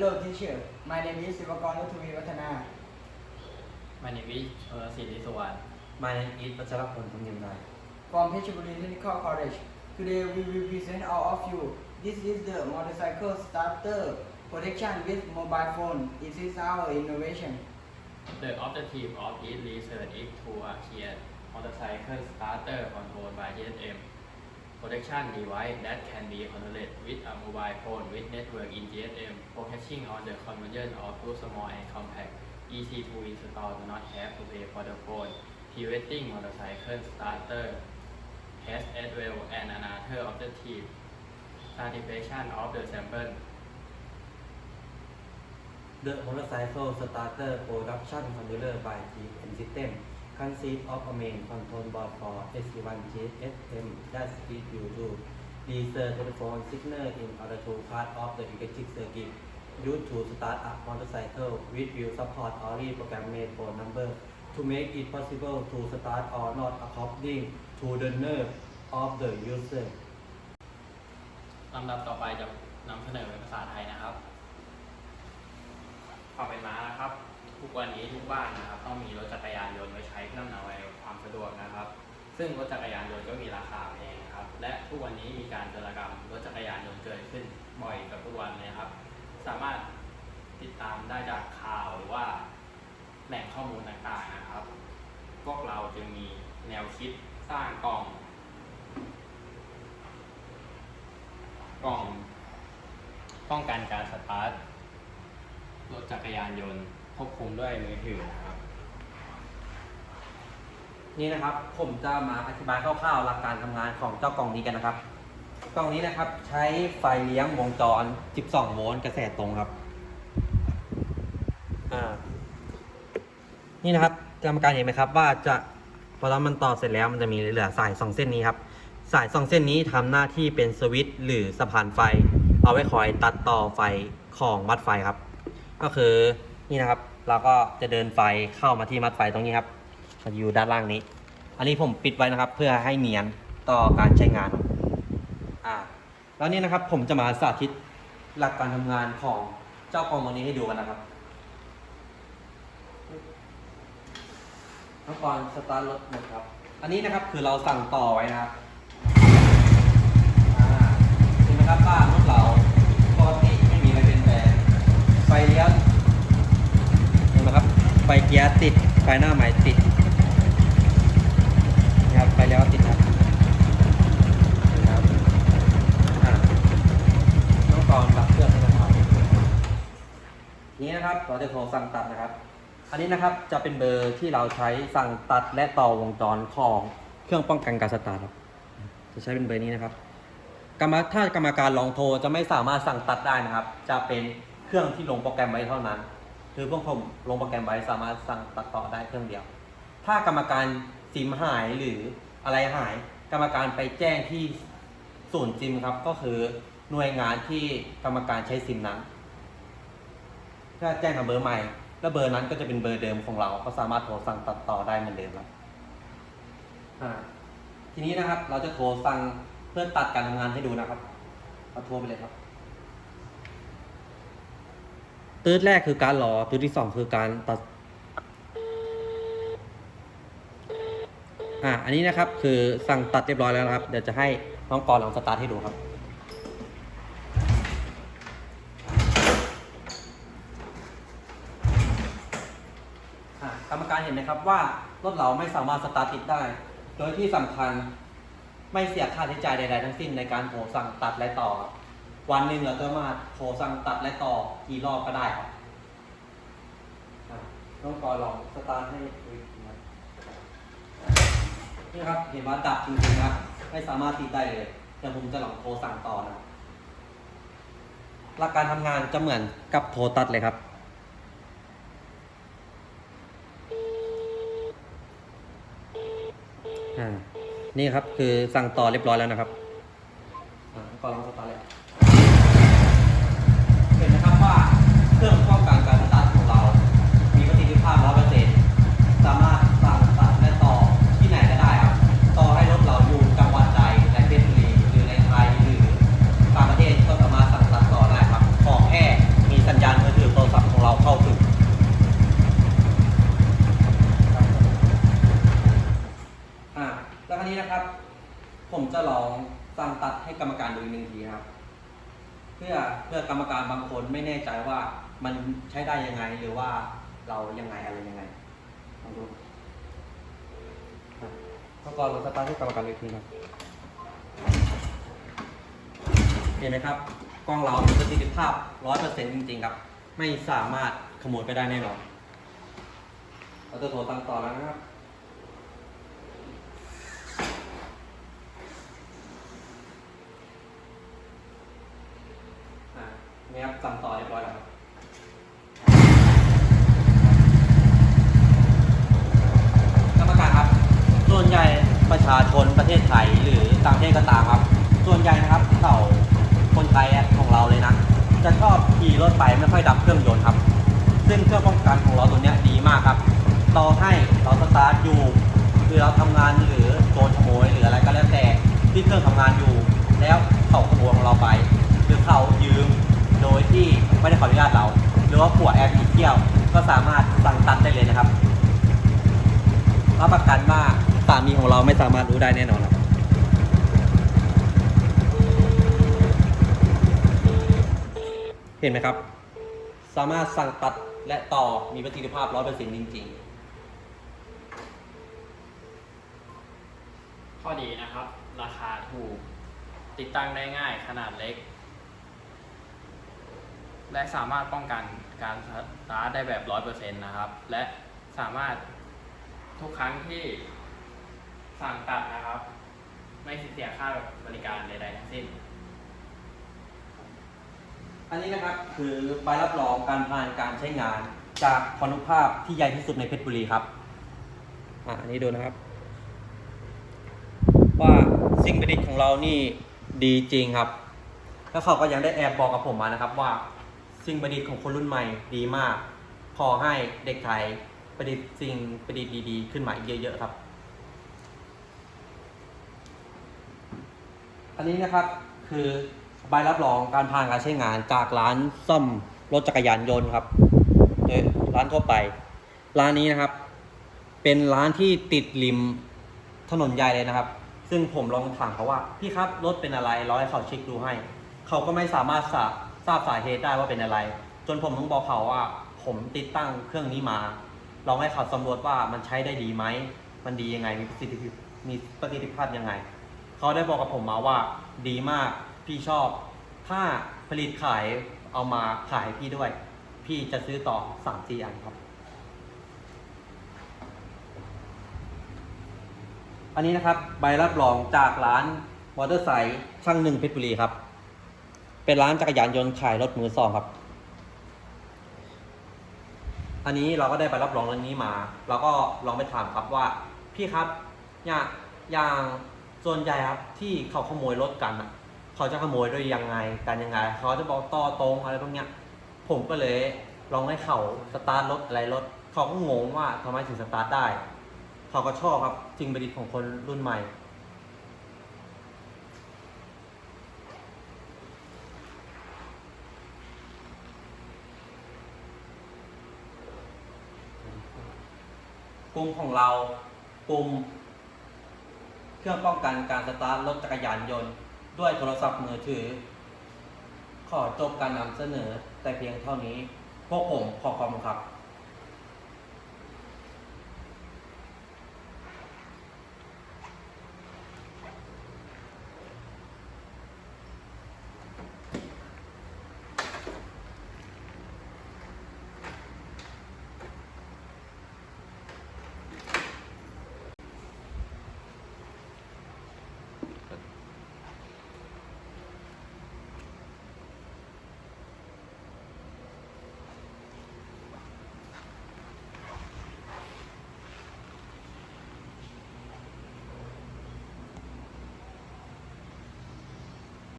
Hello teacher my name is ศิวกรนุทวีวัฒนา My name is เออศิริสวัสดิ์ My name is ปัชรพลทุมยิมนาย from Pechapuri Technical College today we will present all of you this is the motorcycle starter protection with mobile phone it is our innovation The objective of this research is to create motorcycle starter controlled by GSM protection device that can be controlled with a mobile phone with network in GSM focusing on the conversion of too small and compact easy to install do not have to pay for the phone. Preventing motorcycle starter test as well and another objective certification of the sample. The motorcycle starter production controller by GM System consists of a main control board for SC1 GSM that is used to reset telephone signal in order to part of the electric circuit used to start a motorcycle which will support only programmed phone number to make it possible to start or not according to the nerve of the user ลำดับต่อไปจะนำเสนอเป็นภาษาไทยนะครับความเป็นมานะครับ ทุกวันนี้ทุกบ้านนะครับต้องมีรถจักรยานยนต์ไว้ใช้เพื่ออำนวยความสะดวกนะครับ ซึ่งรถจักรยานยนต์ก็มีราคาแพงนะครับ และทุกวันนี้มีการจรกรรมรถจักรยานยนต์เกิดขึ้นบ่อยกับทุกวันเลยครับ สามารถติดตามได้จากข่าวหรือว่าแหล่งข้อมูลต่างๆนะครับ พวกเราจึงมีแนวคิดสร้างกล่อง กล่อง ป้องกันการสตาร์ทรถจักรยานยนต์ ควบคุมด้วยมือถือนะครับ นี่นะครับผมจะมาอธิบายคร่าวๆหลักการทำงานของเจ้ากล่องนี้กันนะครับ กล่องนี้นะครับใช้ไฟเลี้ยงวงจร 12 โวลต์กระแสตรงครับนี่นะครับกรรมการเห็นไหมครับว่าจะพอเรามันต่อเสร็จแล้วมันจะมีเหลือสายสองเส้นนี้ครับ สายสองเส้นนี้ทำหน้าที่เป็นสวิตช์หรือสะพานไฟ เอาไว้คอยตัดต่อไฟของมัดไฟครับ ก็คือ นี่นะครับ เราก็จะเดินไฟเข้ามาที่มัดไฟตรงนี้ครับมันอยู่ด้านล่างนี้ อันนี้ผมปิดไว้นะครับ เพื่อให้เนียนต่อการใช้งานอ่าแล้วนี่นะครับผมจะมาสาธิตหลักการทำงานของเจ้ากลองตัวนี้ให้ดูกันนะครับขั้นตอนสตาร์ทรถนะครับ อันนี้นะครับคือเราสั่งต่อไว้นะครับอ่าเห็นไหมครับว่ารถเราปกติไม่มีอะไรเป็นแปลงไฟเลี้ยวเห็นไหมครับ ไฟเกียร์ติด ไฟหน้าใหม่ติดนะครับไฟเลี้ยวติดนะครับนะครับอ่าต้องกรองรับเครื่องให้นะครับนี้นะครับเราจะโทรสั่งตัดนะครับ อันนี้นะครับจะเป็นเบอร์ที่เราใช้สั่งตัดและต่อวงจรของเครื่องป้องกันการสตาร์ทครับจะใช้เป็นเบอร์นี้นะครับกรรมถ้ากรรมการลองโทรจะไม่สามารถสั่งตัดได้นะครับ จะเป็นเครื่องที่ลงโปรแกรมไว้เท่านั้น คือพวกผมลงโปรแกรมไว้สามารถสั่งตัดต่อได้เครื่องเดียว ถ้ากรรมการซิมหายหรืออะไรหาย กรรมการไปแจ้งที่ศูนย์ซิมครับ ก็คือหน่วยงานที่กรรมการใช้ซิมนั้น ถ้าแจ้งกับเบอร์ใหม่ แล้วเบอร์นั้นก็จะเป็นเบอร์เดิมของเรา ก็สามารถโทรสั่งตัดต่อได้เหมือนเดิมครับอ่าทีนี้นะครับเราจะโทรสั่งเพื่อตัดการทำงานให้ดูนะครับ เราโทรไปเลยครับ ตืดแรกคือการรอตืดที่สองคือการตัด อ่าอันนี้นะครับ คือสั่งตัดเรียบร้อยแล้วนะครับ เดี๋ยวจะให้น้องปอลองสตาร์ทให้ดูครับอ่ากรรมการเห็นไหมครับว่ารถเราไม่สามารถสตาร์ทติดได้ โดยที่สำคัญไม่เสียค่าใช้จ่ายใดๆทั้งสิ้นในการโทรสั่งตัดและต่อ วันหนึ่งเราจะมาโทรสั่งตัดและต่อกี่รอบก็ได้ครับต้องกอลองสตาร์ทให้ดูอีกทีครับนี่ครับเห็นว่าดับจริงๆนะครับไม่สามารถติดได้เลยเดี๋ยวผมจะลองโทรสั่งต่อนะหลักการทำงานจะเหมือนกับโทรตัดเลยครับนี่ครับคือสั่งต่อเรียบร้อยแล้วนะครับ ผมจะลองสั่งตัดให้กรรมการดูอีกหนึ่งทีครับ เพื่อเพื่อกรรมการบางคนไม่แน่ใจว่ามันใช้ได้ยังไงหรือว่าเรายังไงอะไรยังไงลองดูครับแล้วก็ลองสตาร์ทให้กรรมการดูอีกทีครับเห็นไหมครับกล้องเรามีประสิทธิภาพ100%จริงๆครับ ไม่สามารถขโมยไปได้แน่นอนเราจะโทรตั้งต่อแล้วนะครับ นี่ครับสั่งต่อเรียบร้อยแล้วครับกรรมการครับ ส่วนใหญ่ประชาชนประเทศไทยหรือต่างประเทศก็ตามครับ ส่วนใหญ่นะครับเขาคนไทยของเราเลยนะ จะชอบขี่รถไปไม่ค่อยดับเครื่องยนต์ครับ ซึ่งเครื่องป้องกันของเราตัวเนี้ยดีมากครับต่อให้เราสตาร์ทอยู่หรือเราทำงานหรือโจรขโมยหรืออะไรก็แล้วแต่ที่เครื่องทำงานอยู่ แล้วเขาขโมยของเราไป หรือเขายืม ยที่ไม่ได้ขออนุญาตเรา หรือว่าผัวแอบหนีเที่ยว ก็สามารถสั่งตัดได้เลยนะครับรับประกันว่าสามีของเราไม่สามารถรู้ได้แน่นอนครับเห็นไหมครับ สามารถสั่งตัดและต่อมีประสิทธิภาพ100%จริง ๆ ข้อดีนะครับ ราคาถูก ติดตั้งได้ง่ายขนาดเล็ก และสามารถป้องกันการสตาร์ทได้แบบ 100%นะครับ และสามารถทุกครั้งที่สั่งตัดนะครับ ไม่เสียค่าบริการใดๆทั้งสิ้นๆอันนี้นะครับคือใบรับรองการผ่านการใช้งานจากพานุภาพที่ใหญ่ที่สุดในเพชรบุรีครับ อ่าอันนี้ดูนะครับ ว่าสิ่งประดิษฐ์ของเรานี่ดีจริงครับ แล้วเขาก็ยังได้แอบบอกกับผมมานะครับว่า สิ่งประดิษฐ์ของคนรุ่นใหม่ดีมาก ขอให้เด็กไทยประดิษฐ์สิ่งประดิษฐ์ดีๆ ขึ้นมาอีกเยอะๆครับ อันนี้นะครับคือใบรับรองการผ่านการใช้งานจากร้านซ่อมรถจักรยานยนต์ครับโดยร้านทั่วไป ร้านนี้นะครับ เป็นร้านที่ติดริมถนนใหญ่เลยนะครับ ซึ่งผมลองถามเขาว่า พี่ครับรถเป็นอะไรร้อยเขาเช็คดูให้ เขาก็ไม่สามารถทรา ทราบสาเหตุได้ว่าเป็นอะไร จนผมต้องบอกเขาว่า ผมติดตั้งเครื่องนี้มาลองให้เขาสำรวจว่ามันใช้ได้ดีไหม มันดียังไง มีประสิทธิมีประสิทธิภาพยังไง เขาได้บอกกับผมมาว่า ดีมาก พี่ชอบ ถ้าผลิตขายเอามาขายพี่ด้วย พี่จะซื้อต่อสามสี่อันครับ อันนี้นะครับ ใบรับรองจากร้านมอเตอร์ไซค์ช่างหนึ่งเพชรบุรีครับ เป็นร้านจักรยานยนต์ขายรถมือสองครับ อันนี้เราก็ได้ใบรับรองเรื่องนี้มา เราก็ลองไปถามครับว่า พี่ครับอย่างอย่างส่วนใหญ่ครับที่เขาขโมยรถกันอะ เขาจะขโมยด้วยยังไงกันยังไง เขาจะบอกต่อตรงอะไรพวกเนี้ย ผมก็เลยลองให้เขาสตาร์ทรถอะไรรถ เขาก็งงว่าทำไมถึงสตาร์ทได้ เขาก็ชอบครับสิ่งประดิษฐ์ของคนรุ่นใหม่ ปุ่มของเราปุ่มเครื่องป้องกันการสตาร์ทรถจักรยานยนต์ ด้วยโทรศัพท์มือถือ ขอจบการนำเสนอแต่เพียงเท่านี้ พวกผมขอความครับ